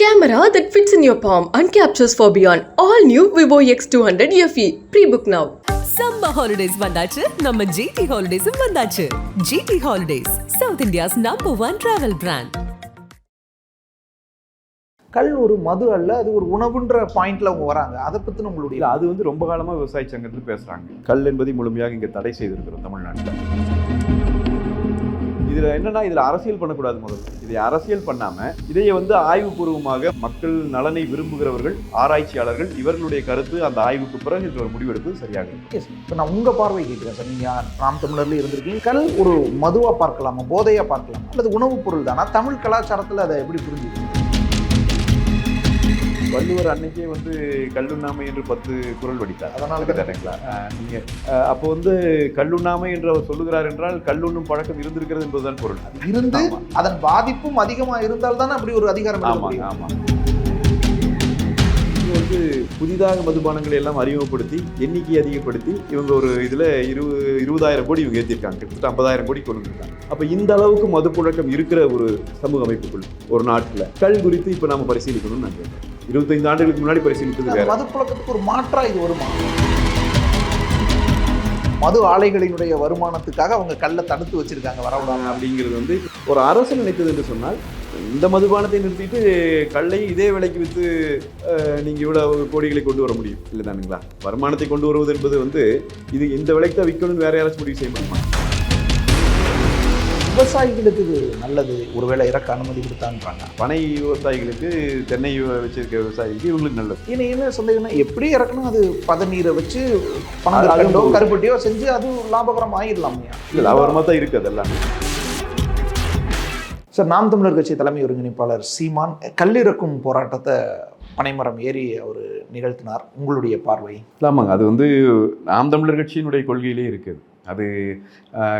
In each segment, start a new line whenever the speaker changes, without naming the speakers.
Camera that fits in your palm and captures for beyond. All new Vivo X200 FE. Pre-book now.
Summer holidays வந்தாச்சு நம்ம GT ஹாலிடேஸும் வந்தாச்சு GT holidays south India's number one travel brand
கல் ஒரு மது அல்ல அது ஒரு உணவுன்ற பாயிண்ட்ல அவங்க வராங்க அதை உங்களுடைய
இல்ல அது வந்து ரொம்ப காலமா விவசாய சங்கத்தில் பேசுறாங்க கல் என்பதை முழுமையாக இங்க தடை செய்திருக்கிறோம் தமிழ்நாட்டில் இதில் என்னென்னா இதில் அரசியல் பண்ணக்கூடாது முதல்ல. இதை அரசியல் பண்ணாமல் இதையே வந்து ஆய்வுபூர்வமாக மக்கள் நலனை விரும்புகிறவர்கள் ஆராய்ச்சியாளர்கள் இவர்களுடைய கருத்து அந்த ஆய்வுக்கு பிறகு இது ஒரு முடிவெடுப்பது சரியாக இருக்கும்.
இப்போ நான் உங்கள் பார்வை கேட்குறேன் சார். நீங்கள் நாம் தமிழர்லேயே இருந்திருக்கீங்க. கல் ஒரு மதுவாக பார்க்கலாமா போதையாக பார்க்கலாமா. அல்லது உணவுப் பொருள் தானா? தமிழ் கலாச்சாரத்தில் அதை எப்படி புரிஞ்சுக்கணும்?
வள்ளுவர் அன்னைக்கே வந்து கல்லுண்ணாமை என்று பத்து குரல் வடித்தார்.
அதனால
அஹ் நீங்க. அப்போ வந்து கல்லுண்ணாமை என்று அவர் சொல்லுகிறார் என்றால் கல்லுண்ணும் பழக்கம் இருந்திருக்கிறது என்பதுதான் பொருள்.
இருந்து. அதன் பாதிப்பும் அதிகமா இருந்தால் தானே அப்படி ஒரு அதிகாரம் எழுத
ஆமாங்க
முடியும்.
ஆமா. இவங்க வந்து புதிதாக மதுபானங்களை எல்லாம் அறிமுகப்படுத்தி எண்ணிக்கை அதிகப்படுத்தி இவங்க ஒரு இதுல இரு இருபதாயிரம் கோடி இவங்க ஏற்றிருக்காங்க கிட்டத்தட்ட ஐம்பதாயிரம் கோடி கொண்டு வந்திருக்காங்க அப்ப இந்த அளவுக்கு மது புழக்கம் இருக்கிற ஒரு சமூக அமைப்புக்குள் ஒரு நாட்டுல கள் குறித்து இப்ப நாம பரிசீலிக்கணும்னு நான் கேட்கிறேன். இருபத்தைந்து ஆண்டுகளுக்கு முன்னாடி பரிசீலித்தது
அந்த
வேற.
மது புழக்கத்துக்கு ஒரு மாற்றா இது வருமா? மது ஆலைகளினுடைய வருமானத்துக்காக அவங்க கல்லை தடுத்து வச்சிருக்காங்க வரவிடாம
அப்படிங்கிறது வந்து ஒரு அரசு நினைத்தது என்று சொன்னால் இந்த மதுபானத்தை நிறுத்திட்டு கல்லை இதே விலைக்கு விற்று நீங்கள் இவ்வளவு கோடிகளை கொண்டு வர முடியும். இல்லை தானுங்களா வருமானத்தை கொண்டு வருவது என்பது வந்து இது இந்த விலைக்கு தான் விற்கணும்னு வேற யாராச்சும் முடிவு செய்ய முடியுமா?
விவசாயிகளுக்கு. இது நல்லது. ஒருவேளை இறக்க அனுமதி கொடுத்தான்றாங்க.
பனை விவசாயிகளுக்கு தென்னை வச்சிருக்க விவசாயிகளுக்கு இவங்களுக்கு நல்லது.
ஏன்னா என்ன சந்தேகம்னா எப்படி இறக்கணும்? அது பதநீரை வச்சு
அது-
கருப்பட்டியோ செஞ்சு அது லாபகரம் ஆயிடலாமையா
இல்லை லாபகரமாக தான் இருக்குது அதெல்லாம்
சார் நாம் தமிழர் கட்சி தலைமை ஒருங்கிணைப்பாளர் சீமான் கல்லிறக்கும் போராட்டத்தை பனைமரம் ஏறி அவர் நிகழ்த்தினார். உங்களுடைய பார்வை?
ஆமாங்க அது வந்து நாம் தமிழர் கட்சியினுடைய கொள்கையிலே இருக்குது. அது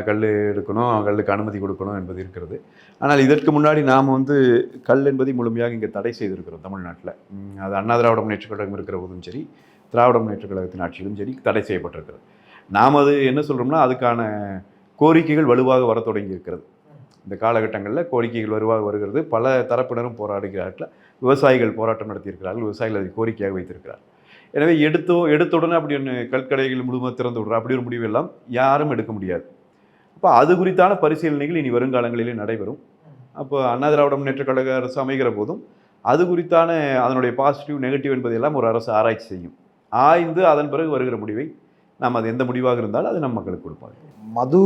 கல் எடுக்கணும் கல்லுக்கு அனுமதி கொடுக்கணும் என்பது இருக்கிறது. ஆனால் இதற்கு முன்னாடி நாம் வந்து கல் என்பதை முழுமையாக இங்கே தடை செய்திருக்கிறோம் தமிழ்நாட்டில். அது அண்ணா திராவிட முன்னேற்றக் கழகம் இருக்கிற போதும் சரி திராவிட முன்னேற்றக் கழகத்தின் ஆட்சியிலும் சரி தடை செய்யப்பட்டிருக்கிறது. நாம் அது என்ன சொல்கிறோம்னா அதுக்கான கோரிக்கைகள் வலுவாக வரத் தொடங்கி இருக்கிறது. இந்த காலகட்டங்களில் கோரிக்கைகள் வலுவாக வருகிறது. பல தரப்பினரும் போராடுகிறார்கள். விவசாயிகள் போராட்டம் நடத்தியிருக்கிறார்கள். விவசாயிகள் அதை கோரிக்கையாக வைத்திருக்கிறார் எனவே எடுத்தோ எடுத்த உடனே அப்படி ஒன்று கற்கடைகள் முழுமையாக திறந்து விடுற. அப்படி ஒரு முடிவு எல்லாம் யாரும் எடுக்க முடியாது. அப்போ அது குறித்தான பரிசீலனைகள் இனி வருங்காலங்களிலே நடைபெறும். அப்போ அண்ணா திராவிட முன்னேற்ற கழக அரசு அமைகிற போதும் அது குறித்தான அதனுடைய பாசிட்டிவ் நெகட்டிவ் என்பதையெல்லாம் ஒரு அரசு ஆராய்ச்சி செய்யும். ஆய்ந்து அதன் பிறகு வருகிற முடிவை நாம் அது எந்த முடிவாக இருந்தாலும் அது நம்ம மக்களுக்கு கொடுப்பாங்க.
மது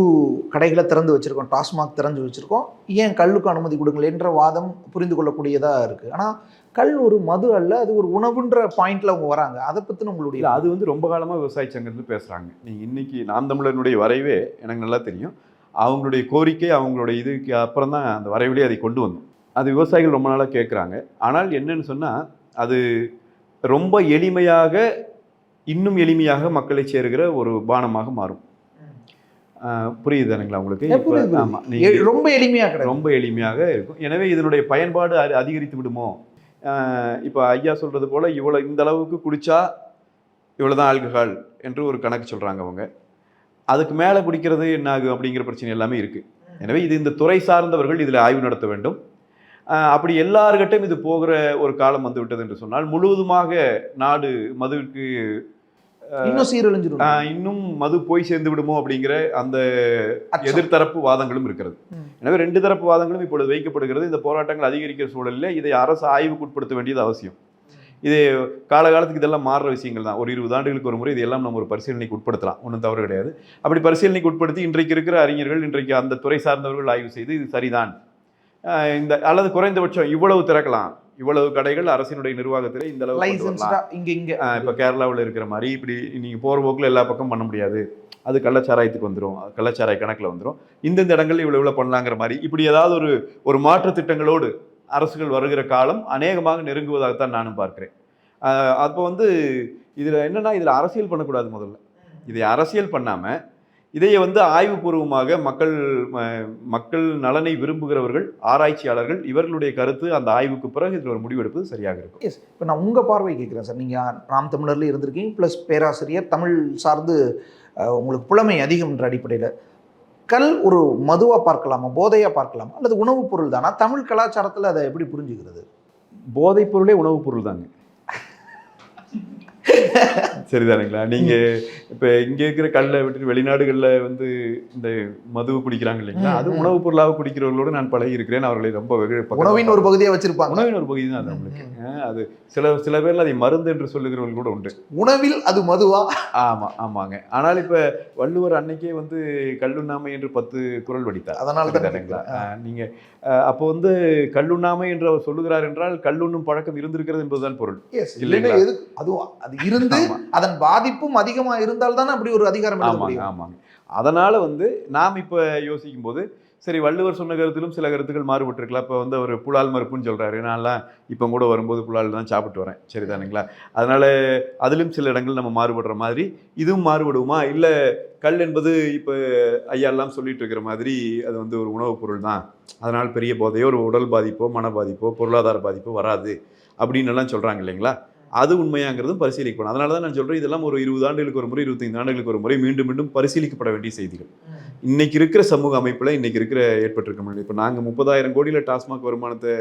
கடைகளை திறந்து வச்சுருக்கோம் டாஸ்மாக் திறந்து வச்சுருக்கோம். ஏன் கல்லுக்கு அனுமதி கொடுங்களேன்ற வாதம் புரிந்து கொள்ளக்கூடியதாக இருக்குது ஆனால் கல் ஒரு மது அல்ல அது ஒரு உணவுன்ற பாயிண்ட்ல அவங்க வராங்க. அதை உங்களுடைய
இல்லை அது வந்து ரொம்ப காலமாக விவசாய சங்கத்தில் பேசுகிறாங்க நீங்கள் இன்னைக்கு நாம் தமிழனுடைய வரைவே எனக்கு நல்லா தெரியும். அவங்களுடைய கோரிக்கை அவங்களுடைய இதுக்கு அப்புறம் தான் அந்த வரைவிலே அதை கொண்டு வந்தோம். அது விவசாயிகள் ரொம்ப நாளாக கேட்குறாங்க ஆனால் என்னன்னு சொன்னால் அது ரொம்ப எளிமையாக இன்னும் எளிமையாக மக்களை சேருகிற ஒரு பானமாக மாறும். புரியுது தானுங்களா உங்களுக்கு. ஆமாம்
ரொம்ப எளிமையா கிடையாது
ரொம்ப எளிமையாக இருக்கும். எனவே இதனுடைய பயன்பாடு அதிகரித்து விடுமோ? இப்போ ஐயா சொல்கிறது போல் இவ்வளோ இந்த அளவுக்கு குடித்தா இவ்வளோ தான் ஆல்கஹால் என்று ஒரு கணக்கு சொல்கிறாங்க அவங்க. அதுக்கு மேலே குடிக்கிறது என்ன ஆகும் அப்படிங்கிற பிரச்சனை எல்லாமே இருக்குது எனவே இது இந்த துறை சார்ந்தவர்கள் இதில் ஆய்வு நடத்த வேண்டும். அப்படி எல்லார்கிட்டையும் இது போகிற ஒரு காலம் வந்துவிட்டது என்று சொன்னால் முழுவதுமாக நாடு மதுவிற்கு
இன்னும் சீரழிஞ்சிடும்.
இன்னும் மது போய் சேர்ந்து விடுமோ அப்படிங்கிற அந்த. எதிர்த்தரப்பு வாதங்களும் இருக்கிறது. எனவே ரெண்டு தரப்பு வாதங்களும் இப்பொழுது வைக்கப்படுகிறது. இந்த போராட்டங்கள் அதிகரிக்கிற சூழலில் இதை அரசு ஆய்வுக்கு உட்படுத்த வேண்டியது அவசியம். இது காலகாலத்துக்கு இதெல்லாம் மாறுற விஷயங்கள் தான். ஒரு இருபது ஆண்டுகளுக்கு ஒரு முறை இதெல்லாம் நம்ம ஒரு பரிசீலனைக்கு உட்படுத்தலாம். ஒன்றும் தவறு கிடையாது. அப்படி பரிசீலனைக்கு உட்படுத்தி இன்றைக்கு இருக்கிற அறிஞர்கள் இன்றைக்கு அந்த துறை சார்ந்தவர்கள் ஆய்வு செய்து இது சரிதான். இந்த அல்லது குறைந்தபட்சம் இவ்வளவு திறக்கலாம். இவ்வளவு கடைகள் அரசினுடைய நிர்வாகத்தில் இந்த அளவு
இங்க இங்க.
இப்ப கேரளாவில் இருக்கிற மாதிரி இப்படி நீங்க போற போக்குல எல்லா பக்கம் பண்ண முடியாது. அது கள்ளச்சாராயத்துக்கு வந்துடும் கள்ளச்சாராய கணக்குல வந்துடும் இந்தந்த இடங்கள்ல இவ்வளவு இவ்வளவு பண்ணலாங்கிற மாதிரி இப்படி ஏதாவது ஒரு ஒரு மாற்று திட்டங்களோடு அரசுகள் வருகிற காலம் அநேகமாக நெருங்குவதாகத்தான் நானும் பார்க்கிறேன். அப்போ வந்து இதுல என்னன்னா இதுல அரசியல் பண்ணக்கூடாது முதல்ல. இதை அரசியல் பண்ணாம இதையே வந்து ஆய்வுபூர்வமாக மக்கள் மக்கள் நலனை விரும்புகிறவர்கள் ஆராய்ச்சியாளர்கள் இவர்களுடைய கருத்து அந்த ஆய்வுக்கு பிறகு இதில் ஒரு முடிவெடுப்பது சரியாக இருக்கும்.
எஸ் இப்போ நான் உங்கள் பார்வை கேட்குறேன் சார். நீங்கள் நாம் தமிழர்ல இருந்திருக்கீங்க ப்ளஸ் பேராசிரியர் தமிழ் சார்ந்து உங்களுக்கு புலமை அதிகம்ன்ற அடிப்படையில். கல் ஒரு மதுவாக பார்க்கலாமா போதையாக பார்க்கலாமா அல்லது உணவுப் பொருள் தானா? தமிழ் கலாச்சாரத்தில் அதை எப்படி புரிஞ்சுக்கிறது?
போதைப் பொருளே உணவுப் பொருள் தாங்க. சரிதானுங்களா? நீங்க இப்ப இங்க இருக்கிற கல்லை விட்டுட்டு வெளிநாடுகள்ல வந்து இந்த மது குடிக்கிறாங்க இல்லைங்களா? அது. உணவுப் பொருளாக குடிக்கிறவர்களோடு நான் பழகி இருக்கிறேன் அவர்களை ரொம்ப
உணவின் ஒரு பகுதியை வச்சிருப்பாங்க.
உணவின் ஒரு பகுதி தான் அஹ் அது சில சில பேர்ல அதை மருந்து என்று சொல்லுகிறவர்கள் கூட உண்டு.
உணவில் அது மதுவா?
ஆமா ஆமாங்க. ஆனால் இப்ப வள்ளுவர் அன்னைக்கே வந்து கல்லுண்ணாமை என்று பத்து குரல் வடித்தார்.
அதனால தான்
சரிதானுங்களா? அப்போ வந்து கல்லுண்ணாமை என்று அவர் சொல்லுகிறார் என்றால் கல்லுண்ணும் பழக்கம் இருந்திருக்கிறது என்பதுதான் பொருள்?
இல்லைன்னா எது அதுவும் அது இருந்து. அதன் பாதிப்பும் அதிகமா இருந்தால் தானே அப்படி ஒரு அதிகாரம்
ஆமாங்க ஆமாங்க அதனால வந்து நாம் இப்ப யோசிக்கும் போது சரி வள்ளுவர் சொன்ன கருத்திலும் சில கருத்துக்கள் மாறுபட்டிருக்கலாம். இப்போ வந்து அவர் புலால் மறுப்புன்னு சொல்கிறாரு நான்லாம் இப்போ கூட வரும்போது புலால் தான் சாப்பிட்டு வரேன். சரிதானுங்களா? அதனால் அதிலும் சில இடங்கள் நம்ம மாறுபடுற மாதிரி இதுவும் மாறுபடுமா? இல்லை கல் என்பது இப்போ ஐயா எல்லாம் சொல்லிட்டு இருக்கிற மாதிரி அது வந்து ஒரு உணவுப் பொருள் தான். அதனால் பெரிய போதையோ ஒரு உடல் பாதிப்போ மன பாதிப்போ பொருளாதார பாதிப்போ வராது. அப்படின்னு எல்லாம் சொல்கிறாங்க இல்லைங்களா? அது உண்மையாங்கிறதும் பரிசீலிக்கணும் அதனால தான் நான் சொல்றேன் இதெல்லாம் ஒரு இருபது ஆண்டுகளுக்கு ஒரு முறை இருபத்தைந்து ஆண்டுகளுக்கு ஒரு முறை மீண்டும் மீண்டும் பரிசீலிக்கப்பட வேண்டிய செய்திகள். இன்னைக்கு இருக்கிற சமூக அமைப்பில் இன்னைக்கு இருக்கிற ஏற்பட்டிருக்க முடியும் இப்போ நாங்கள் முப்பதாயிரம் கோடியில் டாஸ்மாக் வருமானத்தை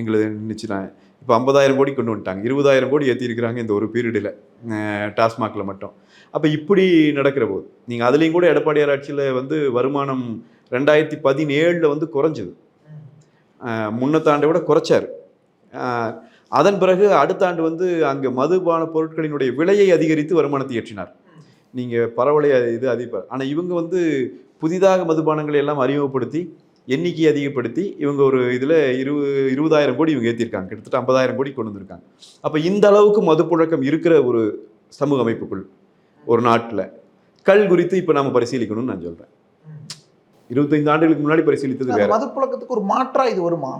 எங்களை நினச்சினாங்க இப்போ ஐம்பதாயிரம் கோடி கொண்டு வந்துட்டாங்க. இருபதாயிரம் கோடி ஏற்றிருக்கிறாங்க இந்த ஒரு பீரியடில் டாஸ்மாகில் மட்டும். அப்போ இப்படி நடக்கிற போது நீங்கள் அதுலேயும் கூட எடப்பாடியார் ஆட்சியில் வந்து வருமானம் ரெண்டாயிரத்தி பதினேழில் வந்து குறைஞ்சது. முன்னத்தாண்டை விட குறைச்சார். அதன் பிறகு அடுத்த ஆண்டு வந்து அங்கே மதுபான பொருட்களினுடைய விலையை அதிகரித்து வருமானத்தை ஏற்றினார் நீங்கள் பரவலை இது அதிக ஆனால் இவங்க வந்து புதிதாக மதுபானங்களை எல்லாம் அறிமுகப்படுத்தி எண்ணிக்கையை அதிகப்படுத்தி இவங்க ஒரு இதில் இரு இருபதாயிரம் கோடி இவங்க ஏற்றிருக்காங்க கிட்டத்தட்ட ஐம்பதாயிரம் கோடி கொண்டு வந்திருக்காங்க. அப்போ இந்த அளவுக்கு மதுப்புழக்கம் இருக்கிற ஒரு சமூக அமைப்புக்குள் ஒரு நாட்டில் கல் குறித்து இப்போ நம்ம பரிசீலிக்கணும்னு நான் சொல்கிறேன் இருபத்தைந்து ஆண்டுகளுக்கு முன்னாடி பரிசீலித்தது வேற.
மது புழக்கத்துக்கு ஒரு மாற்றா இது வருமா?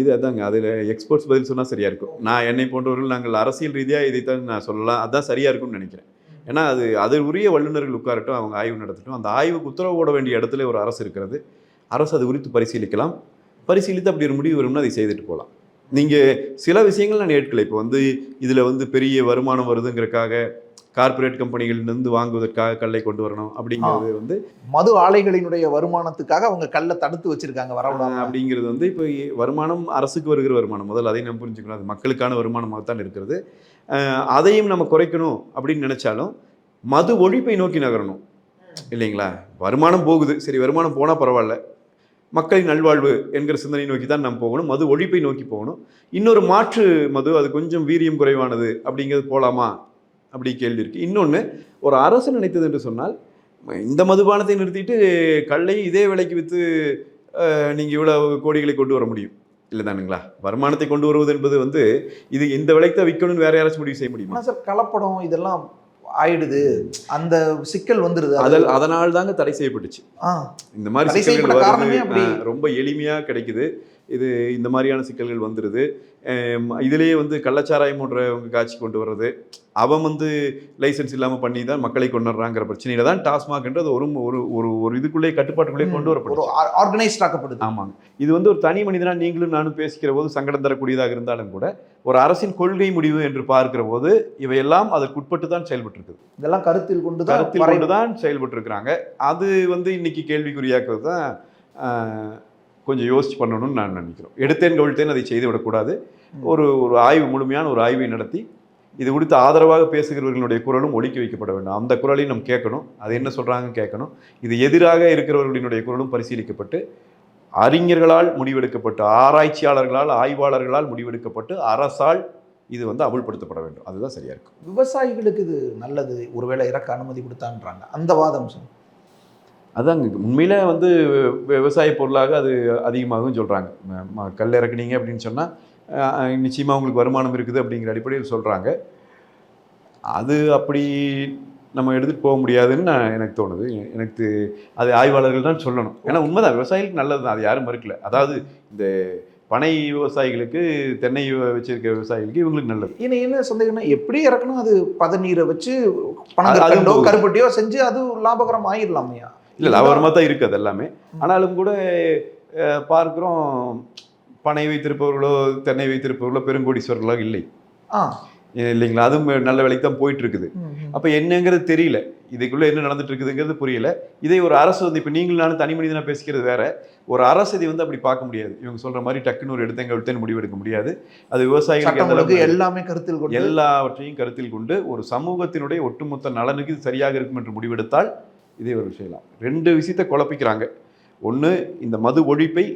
இது அதாங்க. அதில் எக்ஸ்போர்ட்ஸ் பதில் சொன்னால் சரியாக இருக்கும். நான் என்னை போன்றவர்கள் நாங்கள் அரசியல் ரீதியாக இதைத்தான் நான் சொல்லலாம். அதுதான் சரியாக இருக்கும்னு நினைக்கிறேன். ஏன்னா அது அது உரிய வல்லுநர்கள் உட்காரட்டும் அவங்க ஆய்வு நடத்தட்டும். அந்த ஆய்வுக்கு உத்தரவு போட வேண்டிய இடத்துல ஒரு அரசு இருக்கிறது. அரசு அது குறித்து பரிசீலிக்கலாம். பரிசீலித்து அப்படி ஒரு முடிவு வரும்னா அதை செய்துட்டு போகலாம். நீங்கள் சில விஷயங்கள் நான் ஏற்கலை. இப்போ வந்து இதில் வந்து பெரிய வருமானம் வருதுங்கிறக்காக கார்ப்பரேட் கம்பெனிகளிலிருந்து வாங்குவதற்காக கல்லை கொண்டு வரணும் அப்படிங்கிறது வந்து
மது ஆலைகளினுடைய வருமானத்துக்காக அவங்க கல்லை தடுத்து வச்சிருக்காங்க
ஆஹ்
வரவிடாம
அப்படிங்கிறது வந்து இப்போ வருமானம் அரசுக்கு வருகிற வருமானம். முதல்ல அதையும் நம்ம புரிஞ்சுக்கணும். அது மக்களுக்கான வருமானமாக தான் இருக்கிறது அதையும் நம்ம குறைக்கணும் அப்படின்னு நினைச்சாலும் மது ஒழிப்பை நோக்கி நகரணும். இல்லைங்களா? வருமானம் போகுது. சரி வருமானம் போனால் பரவாயில்ல. மக்களின் நல்வாழ்வு என்கிற சிந்தனை நோக்கி தான் நம்ம போகணும். மது ஒழிப்பை நோக்கி போகணும். இன்னொரு மாற்று மது அது கொஞ்சம் வீரியம் குறைவானது அப்படிங்கிறது போகலாமா அப்படி கேள்வி இருக்குது இன்னொன்று ஒரு அரசு நினைத்தது என்று சொன்னால் இந்த மதுபானத்தை நிறுத்திட்டு கல்லை இதே விலைக்கு விற்று நீங்கள் இவ்வளோ கோடிகளை கொண்டு வர முடியும். இல்லை தானுங்களா? வருமானத்தை கொண்டு வருவது என்பது வந்து இது இந்த விலைக்கு தான் விற்கணும்னு வேற யாராச்சும் முடிவு செய்ய முடியுமா?
சார் கலப்படம் இதெல்லாம் ஆயிடுது. அந்த சிக்கல் வந்துருது. அது-
அதில் அதனால் தாங்க தடை செய்யப்பட்டுச்சு. இந்த மாதிரி சிக்கல்கள் ரொம்ப எளிமையாக கிடைக்குது. இது இந்த மாதிரியான சிக்கல்கள் வந்துடுது இதிலேயே வந்து கள்ளச்சாராயம் போன்றவங்க காட்சி கொண்டு வர்றது. அவன் வந்து லைசென்ஸ் இல்லாமல் பண்ணி தான் மக்களை கொண்டுறாங்கிற பிரச்சனையில தான் டாஸ்மாக்ன்றது ஒரு ஒரு ஒரு ஒரு இதுக்குள்ளே கட்டுப்பாட்டுக்குள்ளே கொண்டு
ஒரு
வரப்படுது
ஆர்கனைஸ்ட் ஆக்கப்படுது.
ஆமாங்க. இது வந்து ஒரு தனி மனிதனா நீங்களும் நானும் பேசிக்கிற போது சங்கடம் தரக்கூடியதாக இருந்தாலும் கூட ஒரு அரசின் கொள்கை முடிவு என்று பார்க்கிற போது இவையெல்லாம் அதற்கு உட்பட்டு தான் செயல்பட்டு இருக்குது
இதெல்லாம் கருத்தில் கொண்டு
கருத்தில் கொண்டு தான் செயல்பட்டு இருக்கிறாங்க அது வந்து இன்னைக்கு கேள்விக்குறியாக்குறது தான் கொஞ்சம் யோசிச்சு பண்ணணும்னு நான் நினைக்கிறோம். எடுத்தேன் கவிழ்த்தேன் அதை செய்து விடக்கூடாது ஒரு ஒரு ஆய்வு முழுமையான ஒரு ஆய்வை நடத்தி இது குறித்து ஆதரவாக பேசுகிறவர்களுடைய குரலும் ஒலிக்க வைக்கப்பட வேண்டும். அந்த குரலையும் நம்ம கேட்கணும். அது என்ன சொல்றாங்க கேட்கணும். இது எதிராக இருக்கிறவர்களினுடைய குரலும் பரிசீலிக்கப்பட்டு அறிஞர்களால் முடிவெடுக்கப்பட்டு ஆராய்ச்சியாளர்களால் ஆய்வாளர்களால் முடிவெடுக்கப்பட்டு அரசால் இது வந்து அமுல்படுத்தப்பட வேண்டும். அதுதான் சரியா இருக்கும்.
விவசாயிகளுக்கு இது நல்லது. ஒருவேளை இறக்க அனுமதி கொடுத்தான்றாங்க. அந்த வாதம் சார்
அதாங்க உண்மையில வந்து விவசாய பொருளாக அது அதிகமாகவும் சொல்கிறாங்க கல் இறக்குனீங்க அப்படின்னு சொன்னால் நிச்சயமாக உங்களுக்கு வருமானம் இருக்குது அப்படிங்கிற அடிப்படையில் சொல்கிறாங்க அது அப்படி நம்ம எடுத்துகிட்டு போக முடியாதுன்னு நான் எனக்கு தோணுது. எனக்கு அது ஆய்வாளர்கள் தான் சொல்லணும். ஏன்னா உண்மைதான் விவசாயிகளுக்கு நல்லது தான் அது யாரும் மறுக்கல. அதாவது இந்த பனை விவசாயிகளுக்கு தென்னை வச்சிருக்க விவசாயிகளுக்கு இவங்களுக்கு நல்லது.
ஏன்னா என்ன சந்தேகம்னா எப்படி இறக்கணும்? அது பதநீரை வச்சு
போகுது.
கருப்பட்டியோ செஞ்சு அது லாபகரம் ஆயிடலாமையா
இல்லை லாபகரமாக தான் இருக்குது அது எல்லாமே. ஆனாலும் கூட பார்க்கிறோம் பனை வைத்திருப்பவர்களோ தென்னை வைத்திருப்பவர்களோ பெருங்கோடீஸ்வரர்களோ இல்லை.
ஆ.
இல்லைங்களா? அதுவும் நல்ல வேலைக்கு தான் போயிட்டு இருக்குது அப்போ என்னங்கிறது தெரியல. இதுக்குள்ள என்ன நடந்துட்டு இருக்குதுங்கிறது புரியல. இதே ஒரு அரசு வந்து இப்போ நீங்களும் நானும் தனி மனிதனா பேசிக்கிறது வேற. ஒரு அரசு இதை வந்து அப்படி பார்க்க முடியாது. இவங்க சொல்ற மாதிரி டக்குன்னு ஒரு எடுத்தங்க எடுத்தேன்னு முடிவெடுக்க முடியாது. அது விவசாயிகளுக்கு
எல்லாமே கருத்தில் கொண்டு
எல்லாவற்றையும் கருத்தில் கொண்டு ஒரு சமூகத்தினுடைய ஒட்டுமொத்த நலனுக்கு இது சரியாக இருக்கும் என்று முடிவெடுத்தால் இதே ஒரு செய்யலாம் ரெண்டு விஷயத்தை குழப்பிக்கிறாங்க. ஒன்று இந்த மது ஒழிப்பை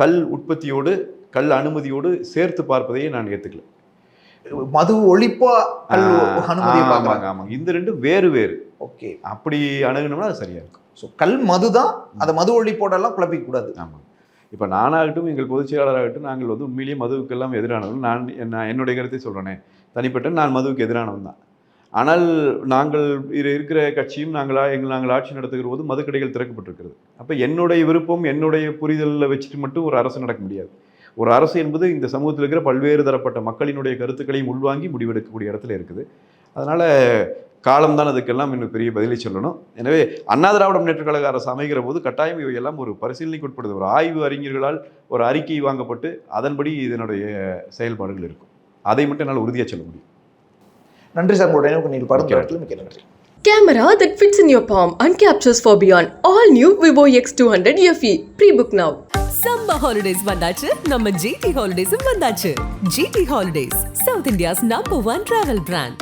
கல் உற்பத்தியோடு கல் அனுமதியோடு சேர்த்து பார்ப்பதையே நான் ஏற்றுக்கல
மது ஒழிப்பா
ஆமாங்க ஆமாங்க இந்த ரெண்டும் வேறு வேறு.
ஓகே.
அப்படி அணுகுனோம்னா அது சரியா இருக்கும்.
ஸோ கல் மது தான் அதை மது ஒழிப்போடெல்லாம் குழப்பிக்க கூடாது
ஆமாம் இப்போ நானாகட்டும் எங்கள் பொதுச் செயலாளராகட்டும் நாங்கள் வந்து உண்மையிலேயே மதுவுக்கெல்லாம் எதிரானவர்கள். நான் நான் என்னுடைய கருத்தை சொல்கிறேனே தனிப்பட்ட நான் மதுவுக்கு எதிரானவன் தான். ஆனால் நாங்கள் இது இருக்கிற கட்சியும் நாங்களா எங்கள் நாங்கள் ஆட்சி நடத்துகிற போது மதுக்கடைகள் திறக்கப்பட்டிருக்கிறது. அப்போ என்னுடைய விருப்பம் என்னுடைய புரிதலில் வச்சுட்டு மட்டும் ஒரு அரசு நடக்க முடியாது. ஒரு அரசு என்பது இந்த சமூகத்தில் இருக்கிற பல்வேறு தரப்பட்ட மக்களினுடைய கருத்துக்களையும் உள்வாங்கி முடிவெடுக்கக்கூடிய இடத்துல இருக்குது. அதனால் காலம்தான் அதுக்கெல்லாம் இன்னும் பெரிய பதிலை சொல்லணும். எனவே அண்ணா திராவிட முன்னேற்ற கழக அரசு அமைகிற போது கட்டாயம் இவையெல்லாம் ஒரு பரிசீலனைக்கு உட்படுது. ஒரு ஆய்வு அறிஞர்களால் ஒரு அறிக்கை வாங்கப்பட்டு அதன்படி இதனுடைய செயல்பாடுகள் இருக்கும். அதை மட்டும் என்னால் உறுதியாக சொல்ல முடியும்.
நன்றி சார் உங்களுடைய நினைவுக்கு நீங்கள் படம் மிக்க நன்றி
Camera that fits in your palm and captures for beyond. All new Vivo X200 FE. Pre-book now.
Summer holidays வந்தாச்சு நம்ம ஜிடி ஹாலிடேஸும் வந்தாச்சு GT holidays south India's number one travel brand